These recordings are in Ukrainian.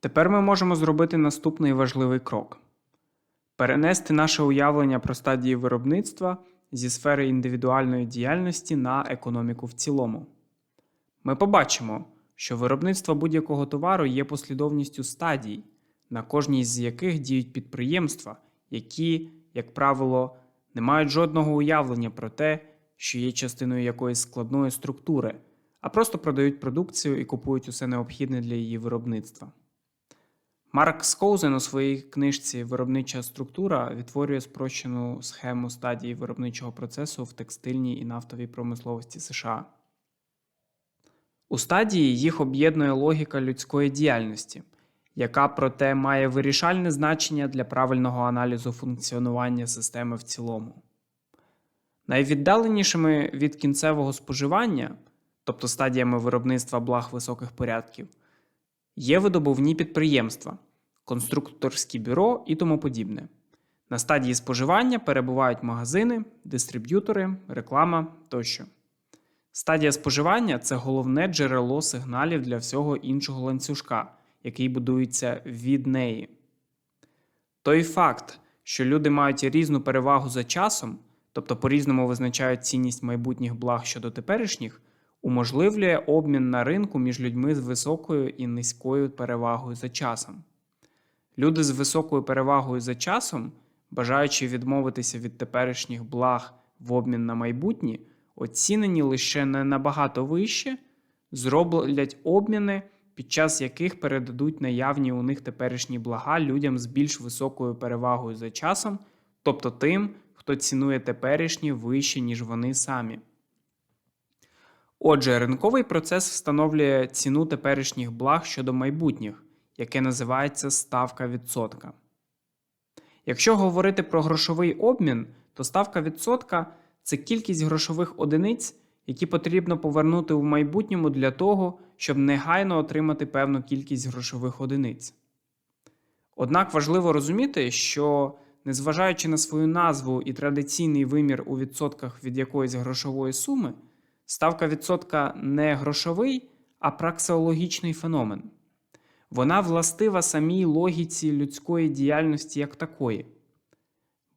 Тепер ми можемо зробити наступний важливий крок: перенести наше уявлення про стадії виробництва зі сфери індивідуальної діяльності на економіку в цілому. Ми побачимо, що виробництво будь-якого товару є послідовністю стадій, на кожній з яких діють підприємства, які, як правило, не мають жодного уявлення про те, що є частиною якоїсь складної структури, а просто продають продукцію і купують усе необхідне для її виробництва. Марк Скоузен у своїй книжці Виробнича структура відтворює спрощену схему стадії виробничого процесу в текстильній і нафтовій промисловості США. У стадії їх об'єднує логіка людської діяльності, яка проте має вирішальне значення для правильного аналізу функціонування системи в цілому. Найвіддаленішими від кінцевого споживання, тобто стадіями виробництва благ високих порядків, є видобувні підприємства, конструкторські бюро і тому подібне. На стадії споживання перебувають магазини, дистриб'ютори, реклама тощо. Стадія споживання це головне джерело сигналів для всього іншого ланцюжка, який будується від неї. Той факт, що люди мають різну перевагу за часом, тобто по-різному визначають цінність майбутніх благ щодо теперішніх, уможливлює обмін на ринку між людьми з високою і низькою перевагою за часом. Люди з високою перевагою за часом, бажаючи відмовитися від теперішніх благ в обмін на майбутні, оцінені лише не набагато вище, зроблять обміни, під час яких передадуть наявні у них теперішні блага людям з більш високою перевагою за часом, тобто тим, хто цінує теперішні вище, ніж вони самі. Отже, ринковий процес встановлює ціну теперішніх благ щодо майбутніх, яке називається ставка відсотка. Якщо говорити про грошовий обмін, то ставка відсотка це кількість грошових одиниць, які потрібно повернути в майбутньому для того, щоб негайно отримати певну кількість грошових одиниць. Однак важливо розуміти, що незважаючи на свою назву і традиційний вимір у відсотках від якоїсь грошової суми, ставка відсотка не грошовий, а праксеологічний феномен. Вона властива самій логіці людської діяльності як такої.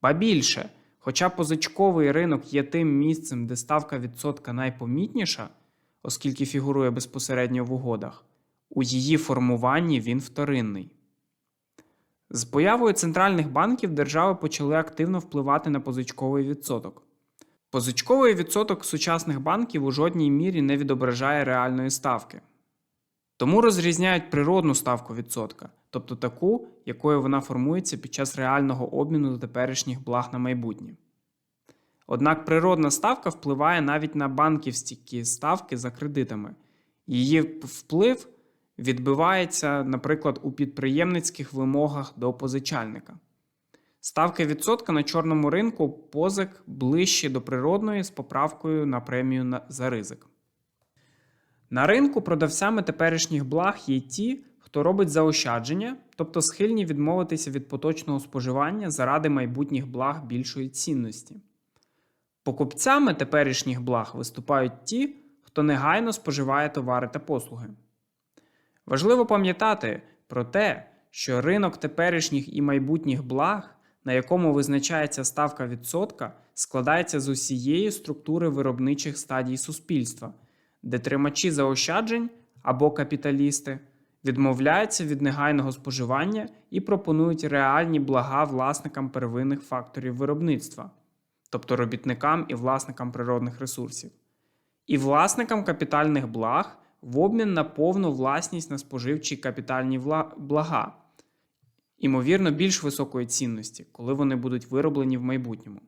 Ба більше, хоча позичковий ринок є тим місцем, де ставка відсотка найпомітніша, оскільки фігурує безпосередньо в угодах, у її формуванні він вторинний. З появою центральних банків держави почали активно впливати на позичковий відсоток. Позичковий відсоток сучасних банків у жодній мірі не відображає реальної ставки. Тому розрізняють природну ставку відсотка, тобто таку, якою вона формується під час реального обміну теперішніх благ на майбутнє. Однак природна ставка впливає навіть на банківські ставки за кредитами. Її вплив відбивається, наприклад, у підприємницьких вимогах до позичальника. Ставки відсотка на чорному ринку позик ближче до природної з поправкою на премію за ризик. На ринку продавцями теперішніх благ є ті, хто робить заощадження, тобто схильні відмовитися від поточного споживання заради майбутніх благ більшої цінності. Покупцями теперішніх благ виступають ті, хто негайно споживає товари та послуги. Важливо пам'ятати про те, що ринок теперішніх і майбутніх благ, на якому визначається ставка відсотка, складається з усієї структури виробничих стадій суспільства, де тримачі заощаджень або капіталісти відмовляються від негайного споживання і пропонують реальні блага власникам первинних факторів виробництва, тобто робітникам і власникам природних ресурсів, і власникам капітальних благ в обмін на повну власність на споживчі капітальні блага, ймовірно, більш високої цінності, коли вони будуть вироблені в майбутньому.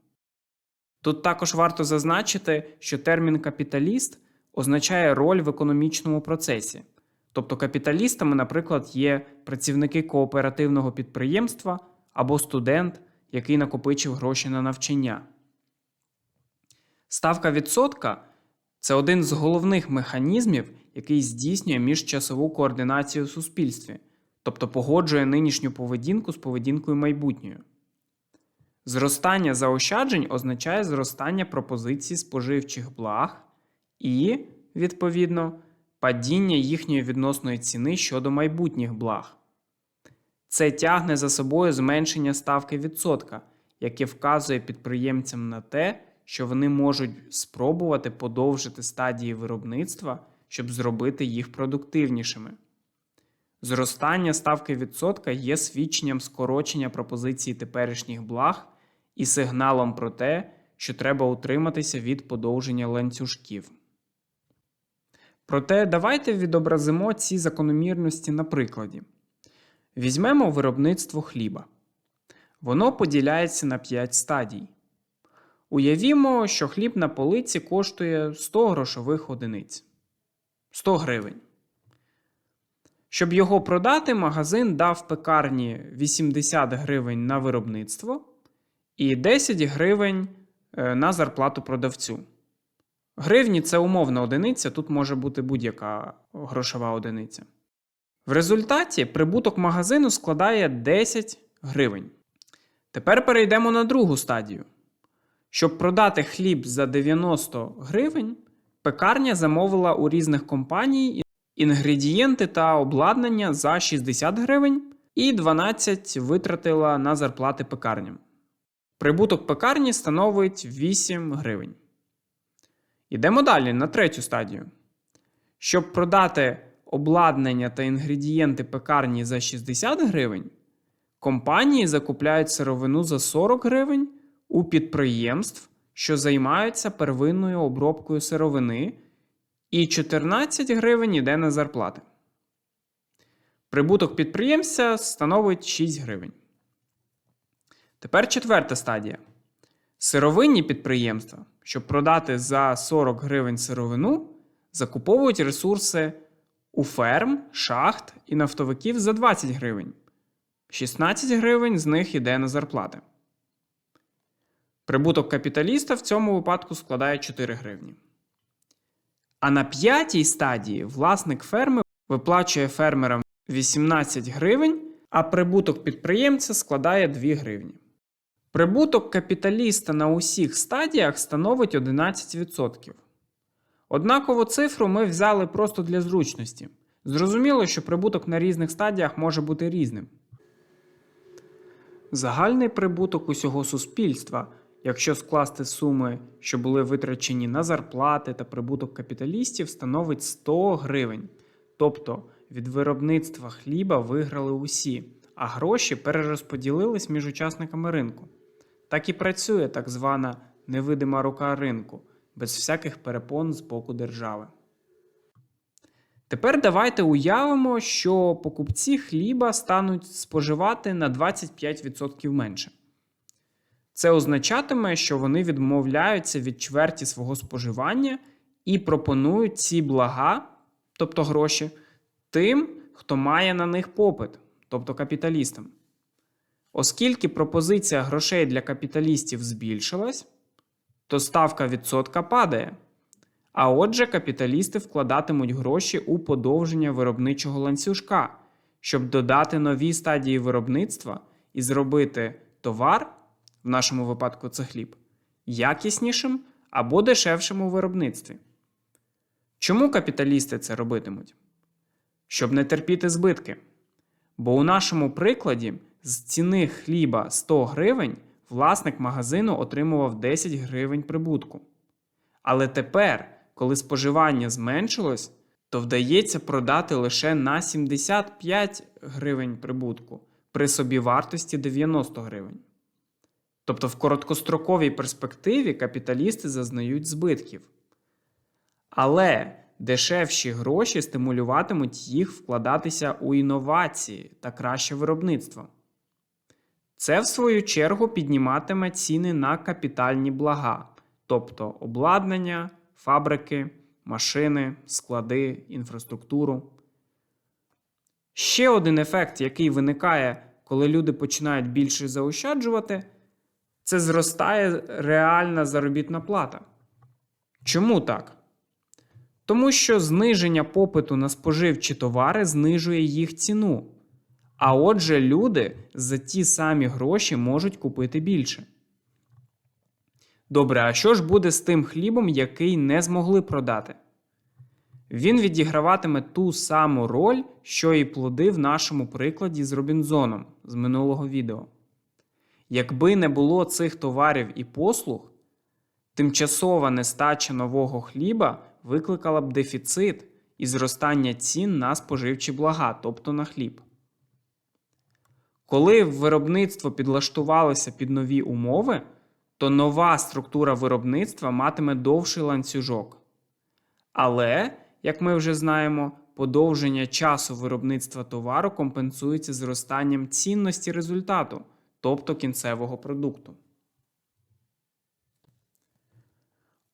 Тут також варто зазначити, що термін капіталіст означає роль в економічному процесі. Тобто капіталістами, наприклад, є працівники кооперативного підприємства або студент, який накопичив гроші на навчання. Ставка відсотка це один з головних механізмів, який здійснює міжчасову координацію в суспільстві, тобто погоджує нинішню поведінку з поведінкою майбутньою. Зростання заощаджень означає зростання пропозицій споживчих благ і, відповідно, падіння їхньої відносної ціни щодо майбутніх благ, Це тягне за собою зменшення ставки відсотка, яке вказує підприємцям на те, що вони можуть спробувати подовжити стадії виробництва, щоб зробити їх продуктивнішими. Зростання ставки відсотка є свідченням скорочення пропозиції теперішніх благ і сигналом про те, що треба утриматися від подовження ланцюжків. Проте давайте відобразимо ці закономірності на прикладі. Візьмемо виробництво хліба. Воно поділяється на 5 стадій. Уявімо, що хліб на полиці коштує 100 грошових одиниць 100 гривень. Щоб його продати, магазин дав пекарні 80 гривень на виробництво і 10 гривень е, на зарплату продавцю. Гривні це умовна одиниця, тут може бути будь-яка грошова одиниця. В результаті прибуток магазину складає 10 гривень. Тепер перейдемо на другу стадію. Щоб продати хліб за 90 гривень, пекарня замовила у різних компаній інгредієнти та обладнання за 60 гривень і 12 витратила на зарплати пекарням. Прибуток пекарні становить 8 гривень. Йдемо далі на третю стадію. Щоб продати обладнання та інгредієнти пекарні за 60 гривень, компанії закупляють сировину за 40 гривень у підприємств, що займаються первинною обробкою сировини, і 14 гривень йде на зарплати. Прибуток підприємця становить 6 гривень. Тепер четверта стадія. Сировинні підприємства, щоб продати за 40 гривень сировину, закуповують ресурси у ферм, шахт і нафтовиків за 20 гривень. 16 гривень з них йде на зарплати. Прибуток капіталіста в цьому випадку складає 4 гривні. А на п'ятій стадії власник ферми виплачує фермерам 18 гривень, а прибуток підприємця складає 2 гривні. Прибуток капіталіста на усіх стадіях становить 11%. Однакову цифру ми взяли просто для зручності. Зрозуміло, що прибуток на різних стадіях може бути різним. Загальний прибуток усього суспільства, якщо скласти суми, що були витрачені на зарплати та прибуток капіталістів, становить 100 гривень. Тобто від виробництва хліба виграли усі, а гроші перерозподілились між учасниками ринку. Так і працює так звана невидима рука ринку, без всяких перепон з боку держави. Тепер давайте уявимо, що покупці хліба стануть споживати на 25% менше. Це означатиме, що вони відмовляються від чверті свого споживання і пропонують ці блага, тобто гроші, тим, хто має на них попит, тобто капіталістам. Оскільки пропозиція грошей для капіталістів збільшилась, то ставка відсотка падає. А отже, капіталісти вкладатимуть гроші у подовження виробничого ланцюжка, щоб додати нові стадії виробництва і зробити товар, в нашому випадку це хліб, якіснішим або дешевшим у виробництві. Чому капіталісти це робитимуть? Щоб не терпіти збитки. Бо у нашому прикладі з ціни хліба 100 гривень власник магазину отримував 10 гривень прибутку. Але тепер, коли споживання зменшилось, то вдається продати лише на 75 гривень прибутку при собівартості 90 гривень. Тобто в короткостроковій перспективі капіталісти зазнають збитків. Але дешевші гроші стимулюватимуть їх вкладатися у інновації та краще виробництво. Це, в свою чергу, підніматиме ціни на капітальні блага, тобто обладнання, фабрики, машини, склади, інфраструктуру. Ще один ефект, який виникає, коли люди починають більше заощаджувати, це зростає реальна заробітна плата. Чому так? Тому що зниження попиту на споживчі товари знижує їх ціну. А отже, люди за ті самі гроші можуть купити більше. Добре, а що ж буде з тим хлібом, який не змогли продати? Він відіграватиме ту саму роль, що і плоди в нашому прикладі з Робінзоном з минулого відео. Якби не було цих товарів і послуг, тимчасова нестача нового хліба викликала б дефіцит і зростання цін на споживчі блага, тобто на хліб. Коли виробництво підлаштувалося під нові умови, то нова структура виробництва матиме довший ланцюжок. Але, як ми вже знаємо, подовження часу виробництва товару компенсується зростанням цінності результату, тобто кінцевого продукту.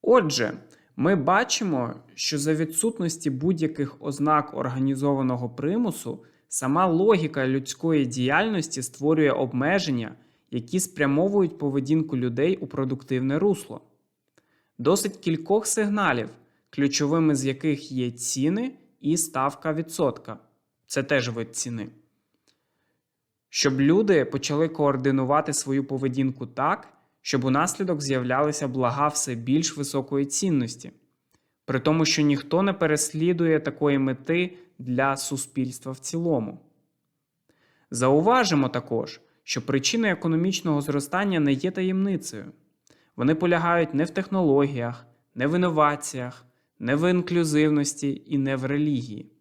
Отже, ми бачимо, що за відсутності будь-яких ознак організованого примусу сама логіка людської діяльності створює обмеження, які спрямовують поведінку людей у продуктивне русло. Досить кількох сигналів, ключовими з яких є ціни і ставка відсотка. Це теж вид ціни. Щоб люди почали координувати свою поведінку так, щоб унаслідок з'являлися блага все більш високої цінності, при тому, що ніхто не переслідує такої мети для суспільства в цілому. Зауважимо також, що причини економічного зростання не є таємницею. Вони полягають не в технологіях, не в інноваціях, не в інклюзивності і не в релігії.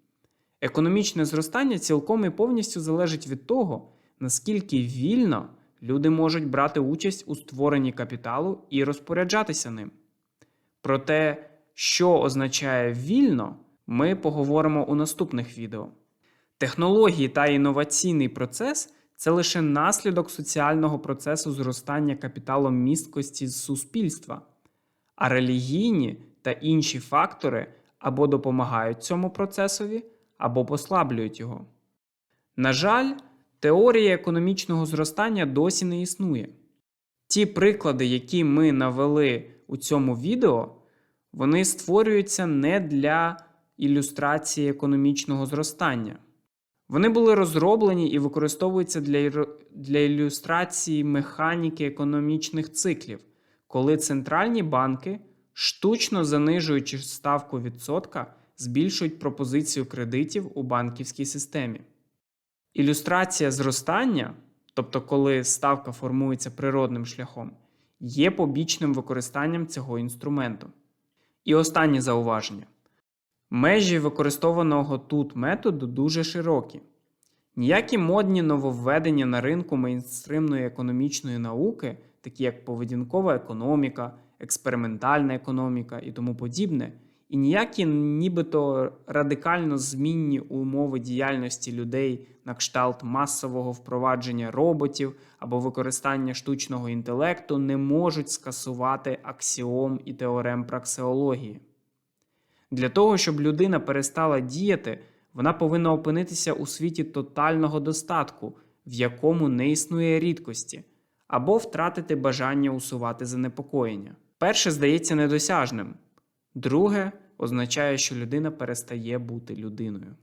Економічне зростання цілком і повністю залежить від того, наскільки вільно люди можуть брати участь у створенні капіталу і розпоряджатися ним. Про те, що означає вільно, ми поговоримо у наступних відео. Технології та інноваційний процес це лише наслідок соціального процесу зростання капіталом місткості з суспільства, а релігійні та інші фактори або допомагають цьому процесові, або послаблюють його. На жаль, теорія економічного зростання досі не існує. Ті приклади, які ми навели у цьому відео, вони створюються не для ілюстрації економічного зростання. Вони були розроблені і використовуються для, для ілюстрації механіки економічних циклів, коли центральні банки, штучно занижуючи ставку відсотка, збільшують пропозицію кредитів у банківській системі. Ілюстрація зростання, тобто коли ставка формується природним шляхом, є побічним використанням цього інструменту. І останнє зауваження. Межі використованого тут методу дуже широкі. Ніякі модні нововведення на ринку мейнстримної економічної науки, такі як поведінкова економіка, експериментальна економіка і тому подібне, і ніякі нібито радикально змінні умови діяльності людей на кшталт масового впровадження роботів або використання штучного інтелекту не можуть скасувати аксіом і теорем праксеології. Для того, щоб людина перестала діяти, вона повинна опинитися у світі тотального достатку, в якому не існує рідкості, або втратити бажання усувати занепокоєння. Перше здається недосяжним, друге означає, що людина перестає бути людиною.